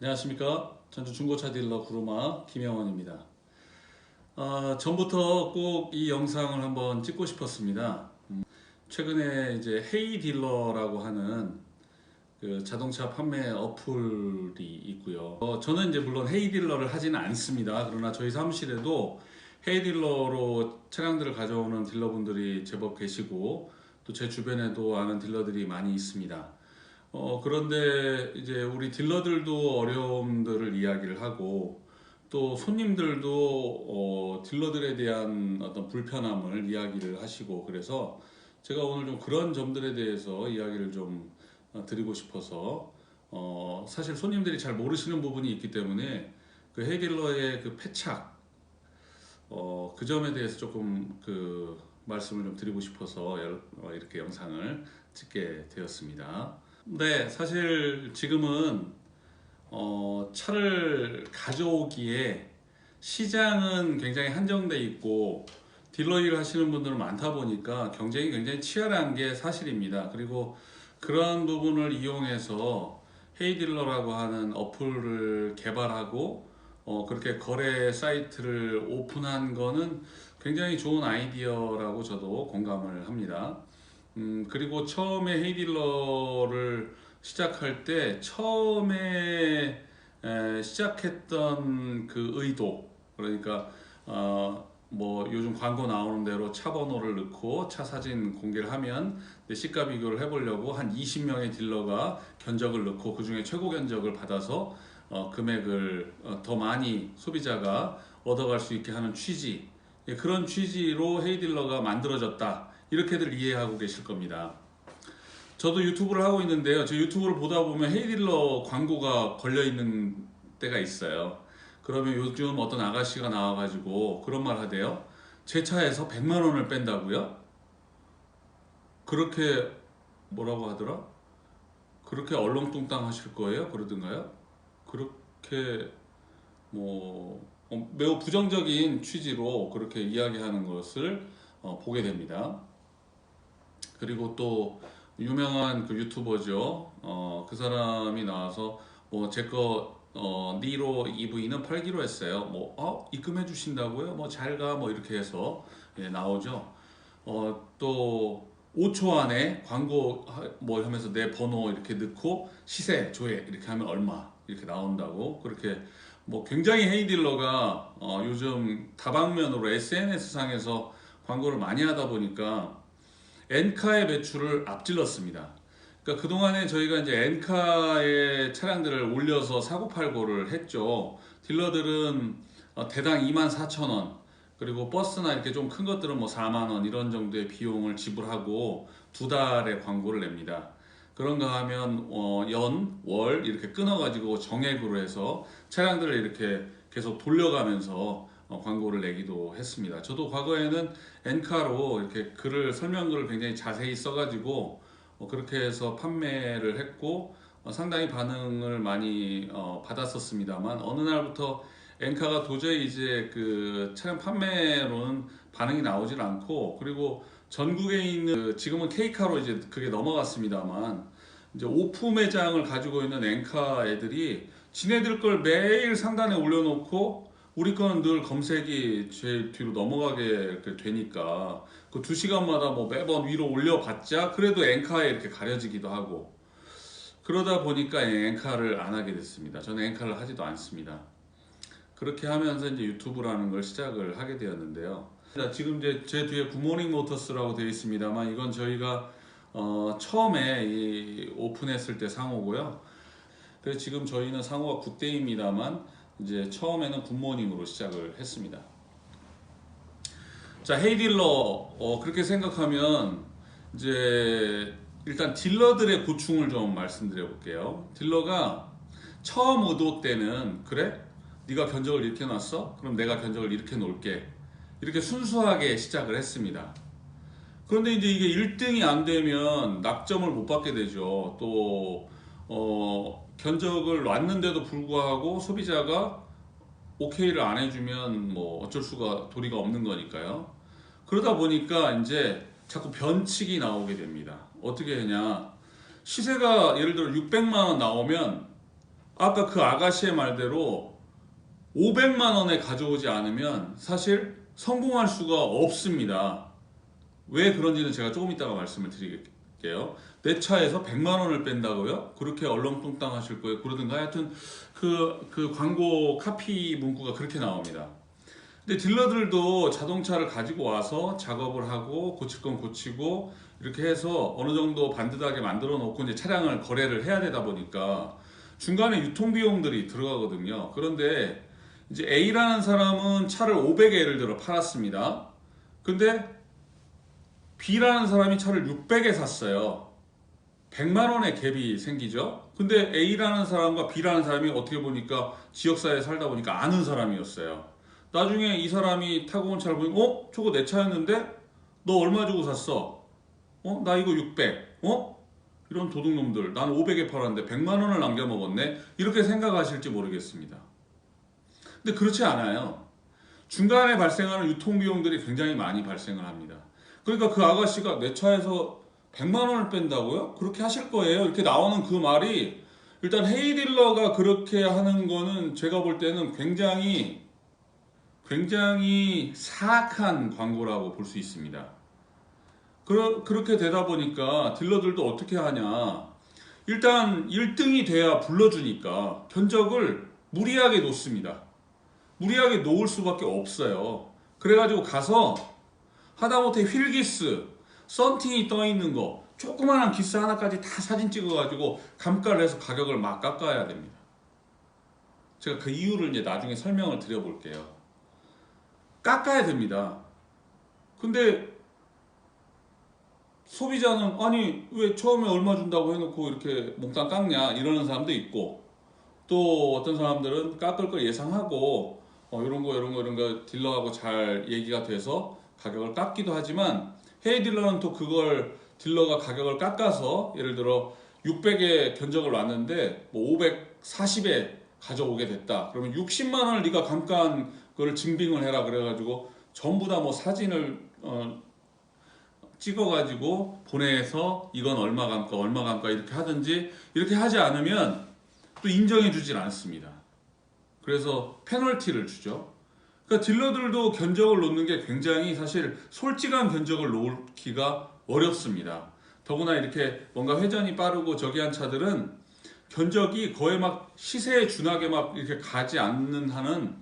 안녕하십니까? 전주 중고차 딜러 구루마 김영원입니다. 아, 전부터 꼭 이 영상을 한번 찍고 싶었습니다. 음, 최근에 이제 헤이 딜러라고 하는 그 자동차 판매 어플이 있고요. 어, 저는 이제 물론 헤이 딜러를 하지는 않습니다. 그러나 저희 사무실에도 헤이 딜러로 차량들을 가져오는 딜러분들이 제법 계시고 또 제 주변에도 아는 딜러들이 많이 있습니다 어, 그런데 이제 우리 딜러들도 어려움들을 이야기를 하고 또 손님들도 어, 딜러들에 대한 어떤 불편함을 이야기를 하시고 그래서 제가 오늘 좀 그런 점들에 대해서 이야기를 좀 어, 드리고 싶어서 어, 사실 손님들이 잘 모르시는 부분이 있기 때문에 그 헤이딜러의 그 패착 어, 그 점에 대해서 조금 그 말씀을 좀 드리고 싶어서 여- 어, 이렇게 영상을 찍게 되었습니다. 네, 사실 지금은 어, 차를 가져오기에 시장은 굉장히 한정돼 있고 딜러 일을 하시는 분들은 많다 보니까 경쟁이 굉장히 치열한 게 사실입니다. 그리고 그런 부분을 이용해서 헤이딜러라고 하는 어플을 개발하고 어, 그렇게 거래 사이트를 오픈한 거는 굉장히 좋은 아이디어라고 저도 공감을 합니다. 음, 그리고 처음에 헤이딜러를 시작할 때 처음에 에, 시작했던 그 의도 그러니까 어, 뭐 요즘 광고 나오는 대로 차 번호를 넣고 차 사진 공개를 하면 내 시가 비교를 해보려고 한 20명의 딜러가 견적을 넣고 그 중에 최고 견적을 받아서 어, 금액을 어, 더 많이 소비자가 얻어갈 수 있게 하는 취지. 예, 그런 취지로 헤이딜러가 만들어졌다 이렇게들 이해하고 계실 겁니다. 저도 유튜브를 하고 있는데요. 저 유튜브를 보다 보면 헤이딜러 광고가 걸려 있는 때가 있어요. 그러면 요즘 어떤 아가씨가 나와가지고 그런 말 하대요. 제 차에서 100만 원을 뺀다고요? 그렇게 뭐라고 하더라? 그렇게 얼렁뚱땅 하실 거예요? 그러던가요? 그렇게 뭐 어, 매우 부정적인 취지로 그렇게 이야기하는 것을 어, 보게 됩니다. 그리고 또 유명한 그 유튜버죠. 어, 그 사람이 나와서 뭐 제거 어, 니로 EV는 팔기로 했어요. 뭐 어, 입금해 주신다고요? 뭐 잘가 뭐 이렇게 해서 예, 나오죠. 어, 또 5초 안에 광고 하- 뭐 하면서 내 번호 이렇게 넣고 시세 조회 이렇게 하면 얼마 이렇게 나온다고 그렇게 뭐 굉장히 헤이딜러가 어, 요즘 다방면으로 SNS 상에서 광고를 많이 하다 보니까 엔카의 매출을 앞질렀습니다. 그러니까 그동안에 저희가 이제 엔카의 차량들을 올려서 사고팔고를 했죠. 딜러들은 어, 대당 24,000원 그리고 버스나 이렇게 좀 큰 것들은 뭐 4만 원 이런 정도의 비용을 지불하고 두 달의 광고를 냅니다. 그런가 하면 어, 연, 월 이렇게 끊어가지고 정액으로 해서 차량들을 이렇게 계속 돌려가면서 어, 광고를 내기도 했습니다. 저도 과거에는 엔카로 이렇게 글을 설명글을 굉장히 자세히 써가지고 어, 그렇게 해서 판매를 했고 어, 상당히 반응을 많이 어, 받았었습니다만 어느 날부터 엔카가 도저히 이제 그 차량 판매로는 반응이 나오질 않고 그리고 전국에 있는 그 지금은 K카로 이제 그게 넘어갔습니다만 이제 오프 매장을 가지고 있는 엔카 애들이 지네들 걸 매일 상단에 올려놓고 우리 거는 늘 검색이 제일 뒤로 넘어가게 되니까 그 두 시간마다 뭐 매번 위로 올려봤자 그래도 엔카에 이렇게 가려지기도 하고 그러다 보니까 엔카를 안 하게 됐습니다. 저는 엔카를 하지도 않습니다. 그렇게 하면서 이제 유튜브라는 걸 시작을 하게 되었는데요. 자, 지금 이제 제 뒤에 굿모닝 모터스라고 되어 있습니다만 이건 저희가 어, 처음에 이 오픈했을 때 상호고요. 그래서 지금 저희는 상호가 9대입니다만 이제 처음에는 굿모닝으로 시작을 했습니다. 자, 헤이딜러 어, 그렇게 생각하면 이제 일단 딜러들의 고충을 좀 말씀드려 볼게요. 딜러가 처음 의도 때는 그래? 네가 견적을 이렇게 놨어? 그럼 내가 견적을 이렇게 놓을게. 이렇게 순수하게 시작을 했습니다. 그런데 이제 이게 1등이 안 되면 낙점을 못 받게 되죠. 또 어, 견적을 놨는데도 불구하고 소비자가 오케이를 안 해주면 뭐 어쩔 수가 도리가 없는 거니까요. 그러다 보니까 이제 자꾸 변칙이 나오게 됩니다. 어떻게 하냐? 시세가 예를 들어 600만 원 나오면 아까 그 아가씨의 말대로 500만 원에 가져오지 않으면 사실 성공할 수가 없습니다. 왜 그런지는 제가 조금 이따가 말씀을 드 릴게요. 내 차에서 100만 원을 뺀다고요? 그렇게 얼렁뚱땅 하실 거예요? 그러든가 하여튼 그, 그 광고 카피 문구가 그렇게 나옵니다. 근데 딜러들도 자동차를 가지고 와서 작업을 하고 고칠 건 고치고 이렇게 해서 어느 정도 반듯하게 만들어 놓고 이제 차량을 거래를 해야 되다 보니까 중간에 유통 비용들이 들어가거든요. 그런데 이제 A라는 사람은 차를 500에 예를 들어 팔았습니다. 근데 B라는 사람이 차를 600에 샀어요. 100만 원의 갭이 생기죠. 근데 A라는 사람과 B라는 사람이 어떻게 보니까 지역사회에 살다 보니까 아는 사람이었어요. 나중에 이 사람이 타고 온 차를 보니 어? 저거 내 차였는데? 너 얼마 주고 샀어? 어? 나 이거 600. 어? 이런 도둑놈들. 난 500에 팔았는데 100만 원을 남겨 먹었네. 이렇게 생각하실지 모르겠습니다. 근데 그렇지 않아요. 중간에 발생하는 유통 비용들이 굉장히 많이 발생을 합니다. 그러니까 그 아가씨가 내 차에서 100만 원을 뺀다고요? 그렇게 하실 거예요. 이렇게 나오는 그 말이 일단 헤이딜러가 그렇게 하는 거는 제가 볼 때는 굉장히 굉장히 사악한 광고라고 볼 수 있습니다. 그러, 그렇게 되다 보니까 딜러들도 어떻게 하냐. 일단 1등이 돼야 불러주니까 견적을 무리하게 놓습니다. 무리하게 놓을 수밖에 없어요. 그래가지고 가서 하다못해 휠기스, 썬팅이 떠 있는 거, 조그만한 기스 하나까지 다 사진 찍어가지고 감가를 해서 가격을 막 깎아야 됩니다. 제가 그 이유를 이제 나중에 설명을 드려볼게요. 깎아야 됩니다. 근데 소비자는 아니 왜 처음에 얼마 준다고 해놓고 이렇게 몽땅 깎냐 이러는 사람도 있고 또 어떤 사람들은 깎을 걸 예상하고 어, 이런 거 이런 거 이런 거 딜러하고 잘 얘기가 돼서 가격을 깎기도 하지만 헤이 딜러는 또 그걸 딜러가 가격을 깎아서 예를 들어 600에 견적을 놨는데 뭐 540에 가져오게 됐다. 그러면 60만 원을 네가 감가한 거를 증빙을 해라 그래가지고 전부 다 뭐 사진을 어, 찍어가지고 보내서 이건 얼마 감가 얼마 감가 이렇게 하든지 이렇게 하지 않으면 또 인정해 주질 않습니다. 그래서 페널티를 주죠. 그러니까 딜러들도 견적을 놓는 게 굉장히 사실 솔직한 견적을 놓기가 어렵습니다. 더구나 이렇게 뭔가 회전이 빠르고 저기 한 차들은 견적이 거의 막 시세에 준하게 막 이렇게 가지 않는 한은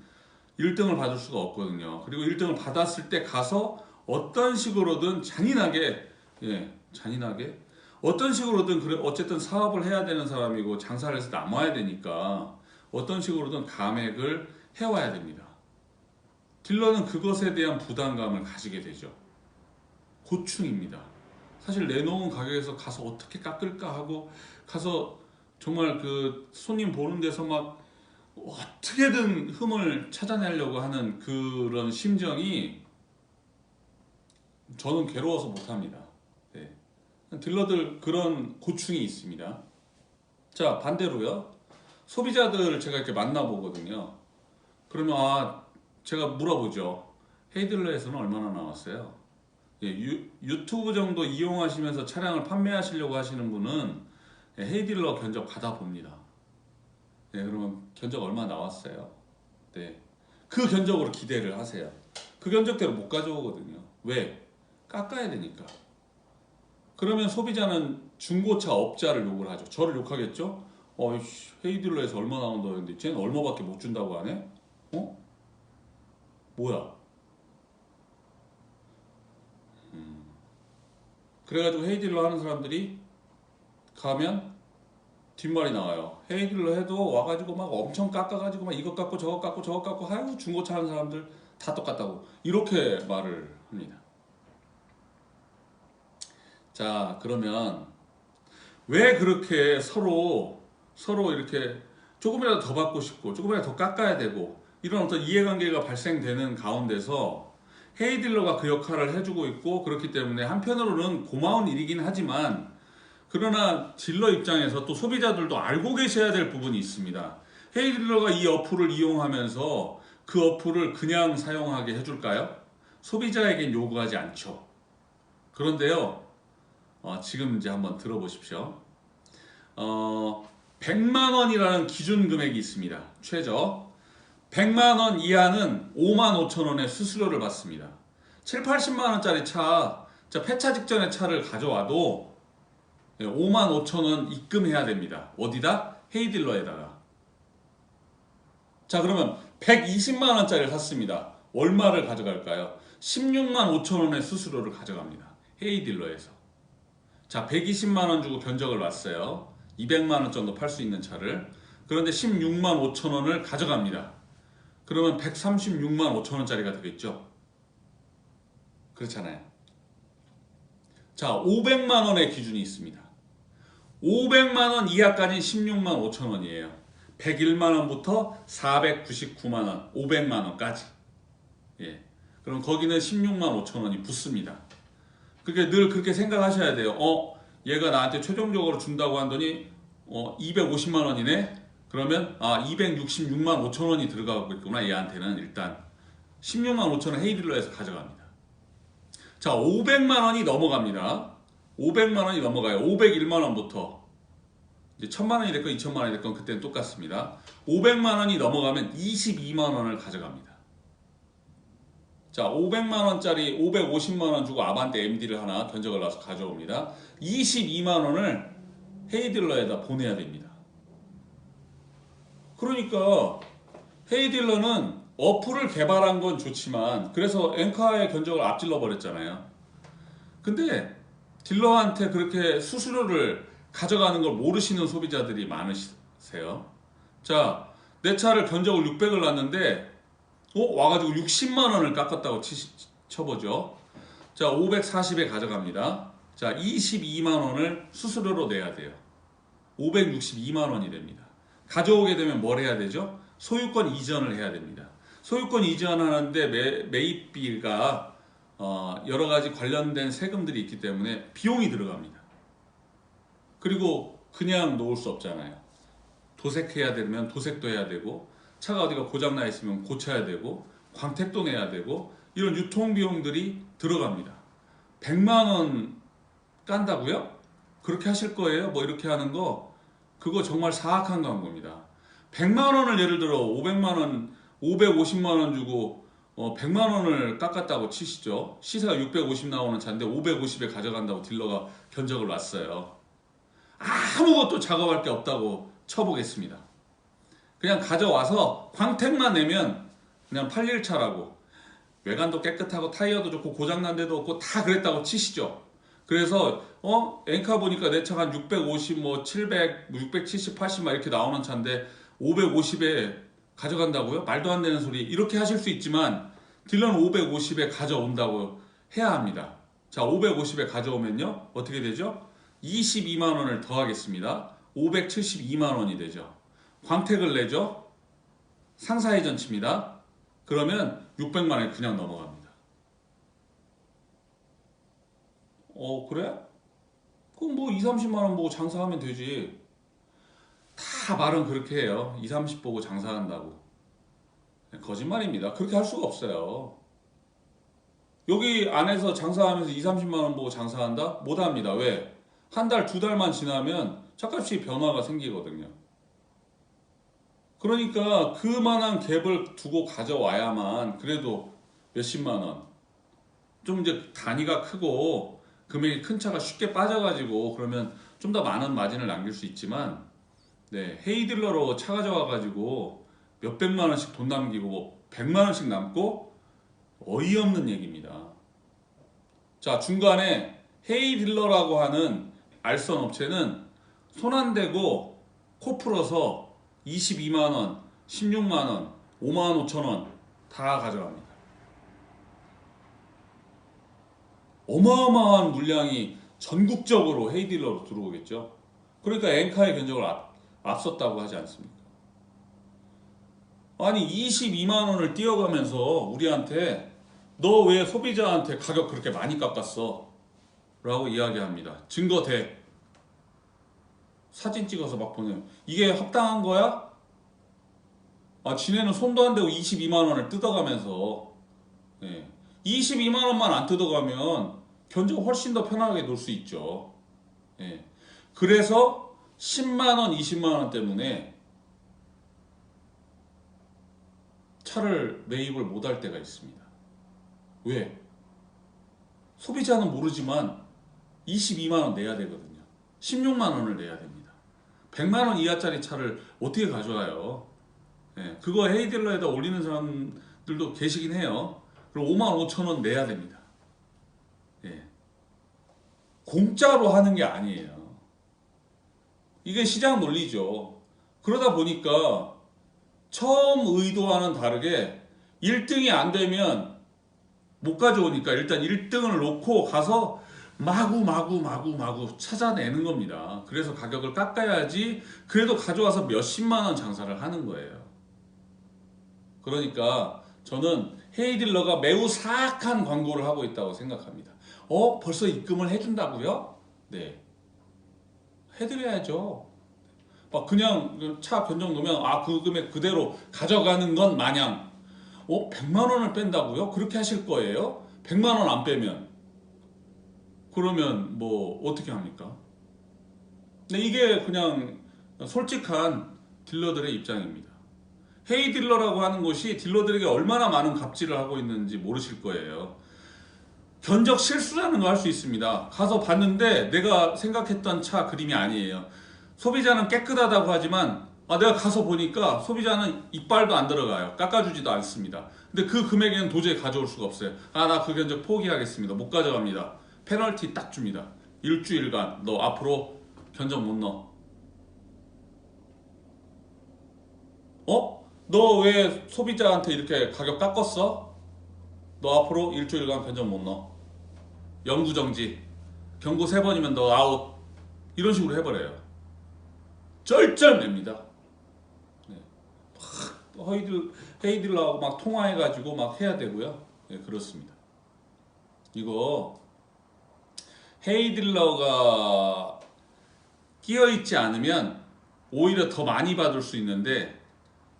1등을 받을 수가 없거든요. 그리고 1등을 받았을 때 가서 어떤 식으로든 잔인하게 예, 잔인하게 어떤 식으로든 그래 어쨌든 사업을 해야 되는 사람이고 장사를 해서 남아야 되니까 어떤 식으로든 감액을 해와야 됩니다. 딜러는 그것에 대한 부담감을 가지게 되죠. 고충입니다. 사실 내놓은 가격에서 가서 어떻게 깎을까 하고 가서 정말 그 손님 보는 데서 막 어떻게든 흠을 찾아내려고 하는 그런 심정이 저는 괴로워서 못합니다. 네. 딜러들 그런 고충이 있습니다. 자 반대로요. 소비자들을 제가 이렇게 만나보거든요. 그러면 아 제가 물어보죠. 헤이들러에서는 얼마나 나왔어요? 예, 유, 유튜브 정도 이용하시면서 차량을 판매하시려고 하시는 분은 예, 헤이딜러 견적 받아봅니다. 네, 그러면 견적 얼마 나왔어요? 네. 그 견적으로 기대를 하세요. 그 견적대로 못 가져오거든요. 왜? 깎아야 되니까. 그러면 소비자는 중고차 업자를 욕을 하죠. 저를 욕하겠죠? 어이씨, 헤이딜러에서 얼마 나온다고 했는데 쟤는 얼마밖에 못 준다고 하네? 어? 뭐야? 음. 그래가지고 헤이딜러 하는 사람들이 가면 뒷말이 나와요. 헤이딜러 해도 와가지고 막 엄청 깎아가지고 막 이것 깎고 저것 깎고 저것 깎고 하유 중고차 하는 사람들 다 똑같다고 이렇게 말을 합니다. 자 그러면 왜 그렇게 서로 서로 이렇게 조금이라도 더 받고 싶고 조금이라도 더 깎아야 되고 이런 어떤 이해관계가 발생되는 가운데서 헤이딜러가 그 역할을 해주고 있고 그렇기 때문에 한편으로는 고마운 일이긴 하지만 그러나 딜러 입장에서 또 소비자들도 알고 계셔야 될 부분이 있습니다. 헤이딜러가 이 어플을 이용하면서 그 어플을 그냥 사용하게 해줄까요? 소비자에겐 요구하지 않죠. 그런데요, 어, 지금 이제 한번 들어보십시오. 어, 100만 원이라는 기준 금액이 있습니다. 최저 100만 원 이하는 5만 5천 원의 수수료를 받습니다. 7, 80만 원짜리 차, 자 폐차 직전의 차를 가져와도 5만 5천 원 입금해야 됩니다. 어디다? 헤이딜러에다가. 자 그러면 120만 원짜리를 샀습니다. 얼마를 가져갈까요? 16만 5천 원의 수수료를 가져갑니다. 헤이딜러에서. 자 120만 원 주고 견적을 놨어요. 200만 원 정도 팔 수 있는 차를. 그런데 16만 5천 원을 가져갑니다. 그러면 136만 5천 원짜리가 되겠죠. 그렇잖아요. 자 500만 원의 기준이 있습니다. 500만 원 이하까지 16만 5천 원이에요. 101만 원부터 499만 원, 500만 원까지. 예. 그럼 거기는 16만 5천 원이 붙습니다. 그게 늘 그렇게 생각하셔야 돼요. 어, 얘가 나한테 최종적으로 준다고 한더니 어, 250만 원이네. 그러면 아, 266만 5천 원이 들어가고 있구나. 얘한테는 일단 16만 5천 원 헤이딜러에서 가져갑니다. 자, 500만 원이 넘어갑니다. 500만 원이 넘어가요. 501만 원부터 이제 1000만 원이 됐건 2000만 원이 됐건 그때는 똑같습니다. 500만 원이 넘어가면 22만 원을 가져갑니다. 자, 500만 원짜리 550만 원 주고 아반떼 MD를 하나 견적을 놔서 가져옵니다. 22만 원을 헤이딜러에다 보내야 됩니다. 그러니까 헤이딜러는 어플을 개발한 건 좋지만 그래서 엔카의 견적을 앞질러 버렸잖아요. 근데 딜러한테 그렇게 수수료를 가져가는 걸 모르시는 소비자들이 많으세요. 자, 내 차를 견적을 600을 놨는데 어? 와가지고 60만 원을 깎았다고 치, 쳐보죠. 자, 540에 가져갑니다. 자, 22만 원을 수수료로 내야 돼요. 562만 원이 됩니다. 가져오게 되면 뭘 해야 되죠? 소유권 이전을 해야 됩니다. 소유권 이전하는데 매, 매입비가 어, 여러 가지 관련된 세금들이 있기 때문에 비용이 들어갑니다. 그리고 그냥 놓을 수 없잖아요. 도색해야 되면 도색도 해야 되고 차가 어디가 고장나 있으면 고쳐야 되고 광택도 내야 되고 이런 유통 비용들이 들어갑니다. 100만 원 깐다고요? 그렇게 하실 거예요? 뭐 이렇게 하는 거 그거 정말 사악한 광고입니다. 100만 원을 예를 들어 500만 원, 550만 원 주고 어, 100만 원을 깎았다고 치시죠. 시세가 650 나오는 차인데 550에 가져간다고 딜러가 견적을 놨어요. 아무것도 작업할 게 없다고 쳐보겠습니다. 그냥 가져와서 광택만 내면 그냥 팔릴 차라고 외관도 깨끗하고 타이어도 좋고 고장난 데도 없고 다 그랬다고 치시죠. 그래서 어 엔카 보니까 내 차가 한 650, 뭐 700, 670, 80 막 이렇게 나오는 차인데 550에 가져간다고요? 말도 안 되는 소리 이렇게 하실 수 있지만 딜러는 550에 가져온다고 해야 합니다. 자 550에 가져오면요 어떻게 되죠? 22만 원을 더하겠습니다. 572만 원이 되죠. 광택을 내죠. 상사회전 칩니다. 그러면 600만 원이 그냥 넘어갑니다. 어 그래? 그럼 뭐 2, 30만 원 보고 장사하면 되지. 다 말은 그렇게 해요. 2, 30 보고 장사한다고. 거짓말입니다. 그렇게 할 수가 없어요. 여기 안에서 장사하면서 2, 30만 원 보고 장사한다? 못 합니다. 왜? 한 달, 두 달만 지나면 차값이 변화가 생기거든요. 그러니까 그만한 갭을 두고 가져와야만 그래도 몇십만 원. 좀 이제 단위가 크고 금액이 큰 차가 쉽게 빠져가지고 그러면 좀 더 많은 마진을 남길 수 있지만 네, 헤이딜러로 차 가져와가지고 몇백만 원씩 돈 남기고 뭐 백만 원씩 남고 어이없는 얘기입니다. 자 중간에 헤이딜러라고 하는 알선 업체는 손 안 대고 코 풀어서 22만 원, 16만 원, 5만 5천 원 다 가져갑니다. 어마어마한 물량이 전국적으로 헤이딜러로 들어오겠죠. 그러니까 엔카의 견적을 앞, 앞섰다고 하지 않습니까? 아니 22만 원을 띄어가면서 우리한테 너 왜 소비자한테 가격 그렇게 많이 깎았어? 라고 이야기합니다. 증거 대. 사진 찍어서 막 보내요. 이게 합당한 거야? 아, 지네는 손도 안 대고 22만 원을 뜯어가면서 예. 22만 원만 안 뜯어가면 견적 훨씬 더 편하게 놀 수 있죠. 예. 그래서 10만 원, 20만 원 때문에 차를 매입을 못할 때가 있습니다. 왜? 소비자는 모르지만 22만 원 내야 되거든요. 16만 원을 내야 됩니다. 100만 원 이하짜리 차를 어떻게 가져가요? 예, 그거 헤이딜러에다 올리는 사람들도 계시긴 해요. 그리고 5만 5천 원 내야 됩니다. 예. 공짜로 하는 게 아니에요. 이게 시장 논리죠. 그러다 보니까 처음 의도와는 다르게 1등이 안 되면 못 가져오니까 일단 1등을 놓고 가서 마구 마구 마구 마구 찾아내는 겁니다. 그래서 가격을 깎아야지 그래도 가져와서 몇십만 원 장사를 하는 거예요. 그러니까 저는 헤이딜러가 매우 사악한 광고를 하고 있다고 생각합니다. 어? 벌써 입금을 해준다고요? 네. 해드려야죠. 막 그냥 차 견적 놓으면 아 그 금액 그대로 가져가는 건 마냥 어? 100만 원을 뺀다고요? 그렇게 하실 거예요? 100만 원 안 빼면 그러면 뭐 어떻게 합니까? 근데 이게 그냥 솔직한 딜러들의 입장입니다. 헤이 딜러라고 하는 곳이 딜러들에게 얼마나 많은 갑질을 하고 있는지 모르실 거예요. 견적 실수라는 거할수 있습니다. 가서 봤는데 내가 생각했던 차 그림이 아니에요. 소비자는 깨끗하다고 하지만 아, 내가 가서 보니까 소비자는 이빨도 안 들어가요. 깎아주지도 않습니다. 근데 그 금액에는 도저히 가져올 수가 없어요. 아, 나 그 견적 포기하겠습니다. 못 가져갑니다. 페널티 딱 줍니다. 일주일간 너 앞으로 견적 못 넣어. 어? 너 왜 소비자한테 이렇게 가격 깎았어? 너 앞으로 일주일간 견적 못 넣어. 영구 정지. 경고 세 번이면 너 아웃. 이런 식으로 해버려요. 쩔쩔맵니다. 네. 막 헤이딜, 헤이딜러하고 막 통화해가지고 막 해야 되고요. 네, 그렇습니다. 이거 헤이딜러가 끼어있지 않으면 오히려 더 많이 받을 수 있는데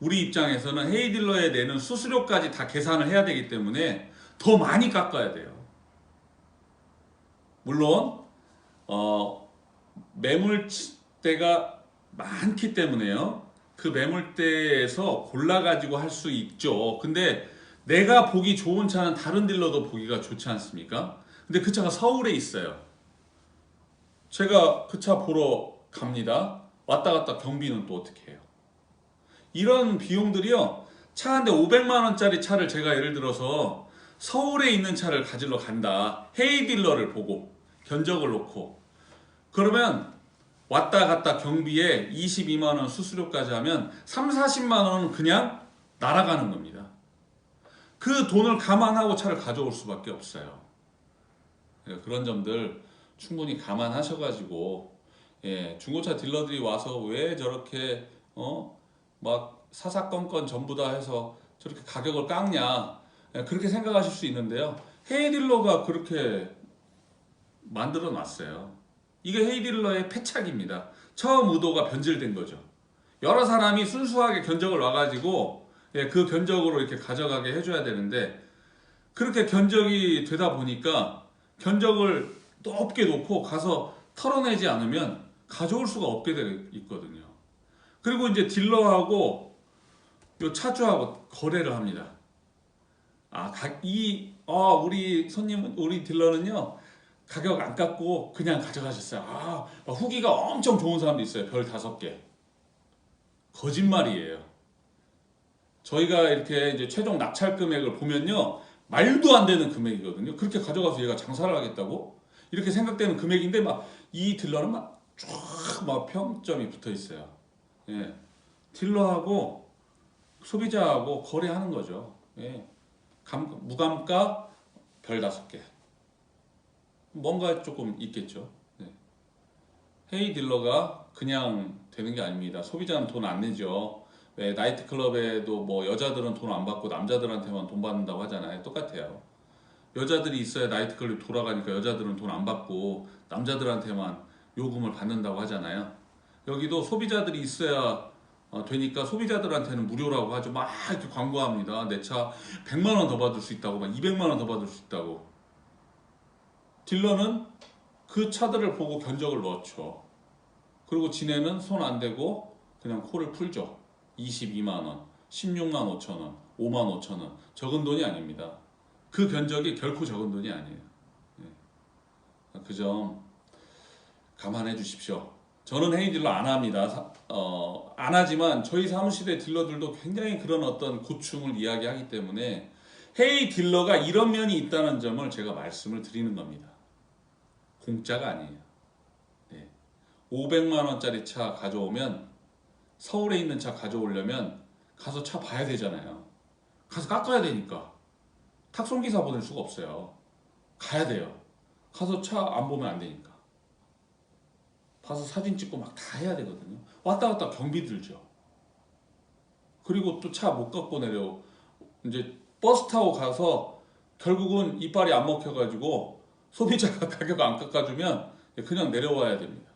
우리 입장에서는 헤이딜러에 내는 수수료까지 다 계산을 해야 되기 때문에 더 많이 깎아야 돼요. 물론 어, 매물대가 많기 때문에요. 그 매물대에서 골라가지고 할 수 있죠. 근데 내가 보기 좋은 차는 다른 딜러도 보기가 좋지 않습니까? 근데 그 차가 서울에 있어요. 제가 그 차 보러 갑니다. 왔다 갔다 경비는 또 어떻게 해요? 이런 비용들이요. 차 한 대 500만 원짜리 차를 제가 예를 들어서 서울에 있는 차를 가지러 간다. 헤이 딜러를 보고 견적을 놓고 그러면 왔다 갔다 경비에 22만 원 수수료까지 하면 3, 40만 원은 그냥 날아가는 겁니다. 그 돈을 감안하고 차를 가져올 수밖에 없어요. 예, 그런 점들 충분히 감안하셔가지고 예, 중고차 딜러들이 와서 왜 저렇게 어 막 사사건건 전부 다 해서 저렇게 가격을 깎냐 예, 그렇게 생각하실 수 있는데요. 헤이 딜러가 그렇게 만들어 놨어요. 이게 헤이 딜러의 패착입니다. 처음 의도가 변질된 거죠. 여러 사람이 순수하게 견적을 와가지고 예, 그 견적으로 이렇게 가져가게 해줘야 되는데 그렇게 견적이 되다 보니까 견적을 높게 놓고 가서 털어내지 않으면 가져올 수가 없게 돼 있거든요. 그리고 이제 딜러하고 요 차주하고 거래를 합니다. 아, 가- 이, 아, 우리 손님, 우리 딜러는요, 가격 안 깎고 그냥 가져가셨어요. 아, 막 후기가 엄청 좋은 사람도 있어요. 별 다섯 개. 거짓말이에요. 저희가 이렇게 이제 최종 낙찰 금액을 보면요, 말도 안 되는 금액이거든요. 그렇게 가져가서 얘가 장사를 하겠다고? 이렇게 생각되는 금액인데 막 이 딜러는 막 쫙 막 평점이 붙어 있어요. 예. 딜러하고 소비자하고 거래하는 거죠. 예. 감, 무감가 별 다섯 개. 뭔가 조금 있겠죠. 네. 헤이 딜러가 그냥 되는 게 아닙니다. 소비자는 돈 안 내죠. 왜 나이트 클럽에도 뭐 여자들은 돈 안 받고 남자들한테만 돈 받는다고 하잖아요. 똑같아요. 여자들이 있어야 나이트 클럽이 돌아가니까 여자들은 돈 안 받고 남자들한테만 요금을 받는다고 하잖아요. 여기도 소비자들이 있어야 어, 되니까 소비자들한테는 무료라고 하죠. 막 이렇게 광고합니다. 내 차 100만 원 더 받을 수 있다고, 막 200만 원 더 받을 수 있다고. 딜러는 그 차들을 보고 견적을 넣죠. 그리고 지네는 손 안 대고 그냥 코를 풀죠. 22만 원, 16만 5천 원, 5만 5천 원. 적은 돈이 아닙니다. 그 견적이 결코 적은 돈이 아니에요. 그점 감안해 주십시오. 저는 헤이 딜러 안 합니다. 사- 어, 안 하지만 저희 사무실의 딜러들도 굉장히 그런 어떤 고충을 이야기하기 때문에 헤이 딜러가 이런 면이 있다는 점을 제가 말씀을 드리는 겁니다. 공짜가 아니에요. 네. 500만 원짜리 차 가져오면 서울에 있는 차 가져오려면 가서 차 봐야 되잖아요. 가서 깎아야 되니까 탁송 기사 보낼 수가 없어요. 가야 돼요. 가서 차 안 보면 안 되니까. 가서 사진 찍고 막 다 해야 되거든요. 왔다 갔다 경비 들죠. 그리고 또 차 못 갖고 내려 이제 버스 타고 가서 결국은 이빨이 안 먹혀가지고 소비자가 가격 안 깎아주면 그냥 내려와야 됩니다.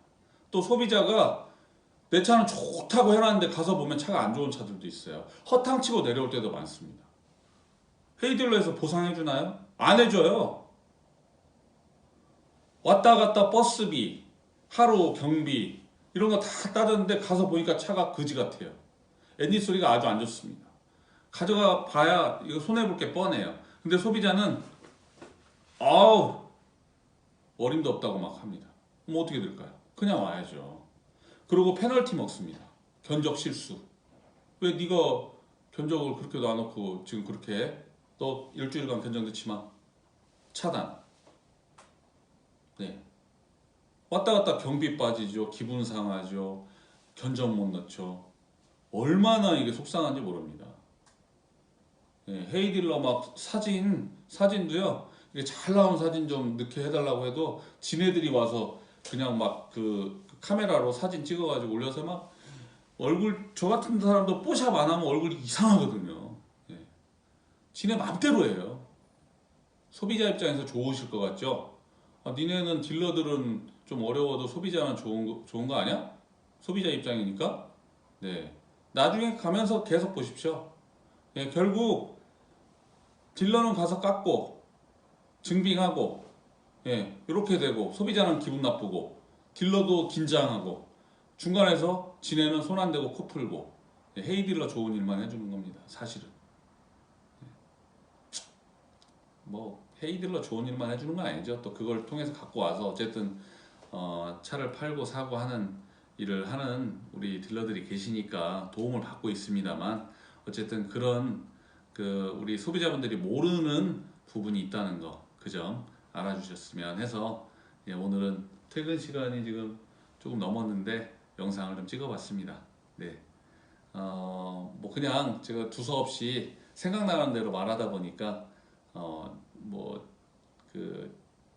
또 소비자가 내 차는 좋다고 해놨는데 가서 보면 차가 안 좋은 차들도 있어요. 허탕치고 내려올 때도 많습니다. 헤이딜러에서 보상해주나요? 안 해줘요. 왔다 갔다 버스비, 하루 경비 이런 거 다 따졌는데 가서 보니까 차가 거지 같아요. 엔진 소리가 아주 안 좋습니다. 가져가 봐야 이거 손해 볼 게 뻔해요. 근데 소비자는 아우 어림도 없다고 막 합니다. 뭐 어떻게 될까요? 그냥 와야죠. 그리고 페널티 먹습니다. 견적 실수. 왜 네가 견적을 그렇게 놔놓고 지금 그렇게 해? 너 일주일간 견적 넣지 마. 차단. 네. 왔다 갔다 경비 빠지죠. 기분 상하죠. 견적 못 넣죠. 얼마나 이게 속상한지 모릅니다. 예, 헤이딜러 막 사진 사진도요. 이게 잘 나온 사진 좀 넣게 해달라고 해도 지네들이 와서 그냥 막 그 카메라로 사진 찍어가지고 올려서 막 얼굴 저 같은 사람도 뽀샵 안 하면 얼굴이 이상하거든요. 예. 지네 맘대로 해요. 소비자 입장에서 좋으실 것 같죠? 아, 니네는 딜러들은 좀 어려워도 소비자는 좋은 거, 좋은 거 아니야? 소비자 입장이니까. 네. 나중에 가면서 계속 보십시오. 예, 결국 딜러는 가서 깎고 증빙하고 예, 이렇게 되고 소비자는 기분 나쁘고 딜러도 긴장하고 중간에서 지네는 손 안 대고 코 풀고 예, 헤이 딜러 좋은 일만 해주는 겁니다. 사실은 예. 뭐 헤이 딜러 좋은 일만 해주는 건 아니죠. 또 그걸 통해서 갖고 와서 어쨌든 어, 차를 팔고 사고 하는 일을 하는 우리 딜러들이 계시니까 도움을 받고 있습니다만 어쨌든 그런 그 우리 소비자분들이 모르는 부분이 있다는 거 그 점 알아주셨으면 해서 예, 오늘은 퇴근 시간이 지금 조금 넘었는데 영상을 좀 찍어봤습니다. 네, 어 뭐 그냥 제가 두서 없이 생각나는 대로 말하다 보니까 어 뭐 그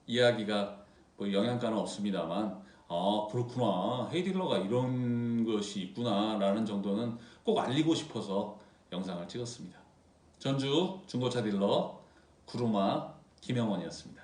이야기가 뭐 영양가는 없습니다만 아 그렇구나 헤이딜러가 이런 것이 있구나 라는 정도는 꼭 알리고 싶어서 영상을 찍었습니다. 전주 중고차 딜러 구루마 김영원이었습니다.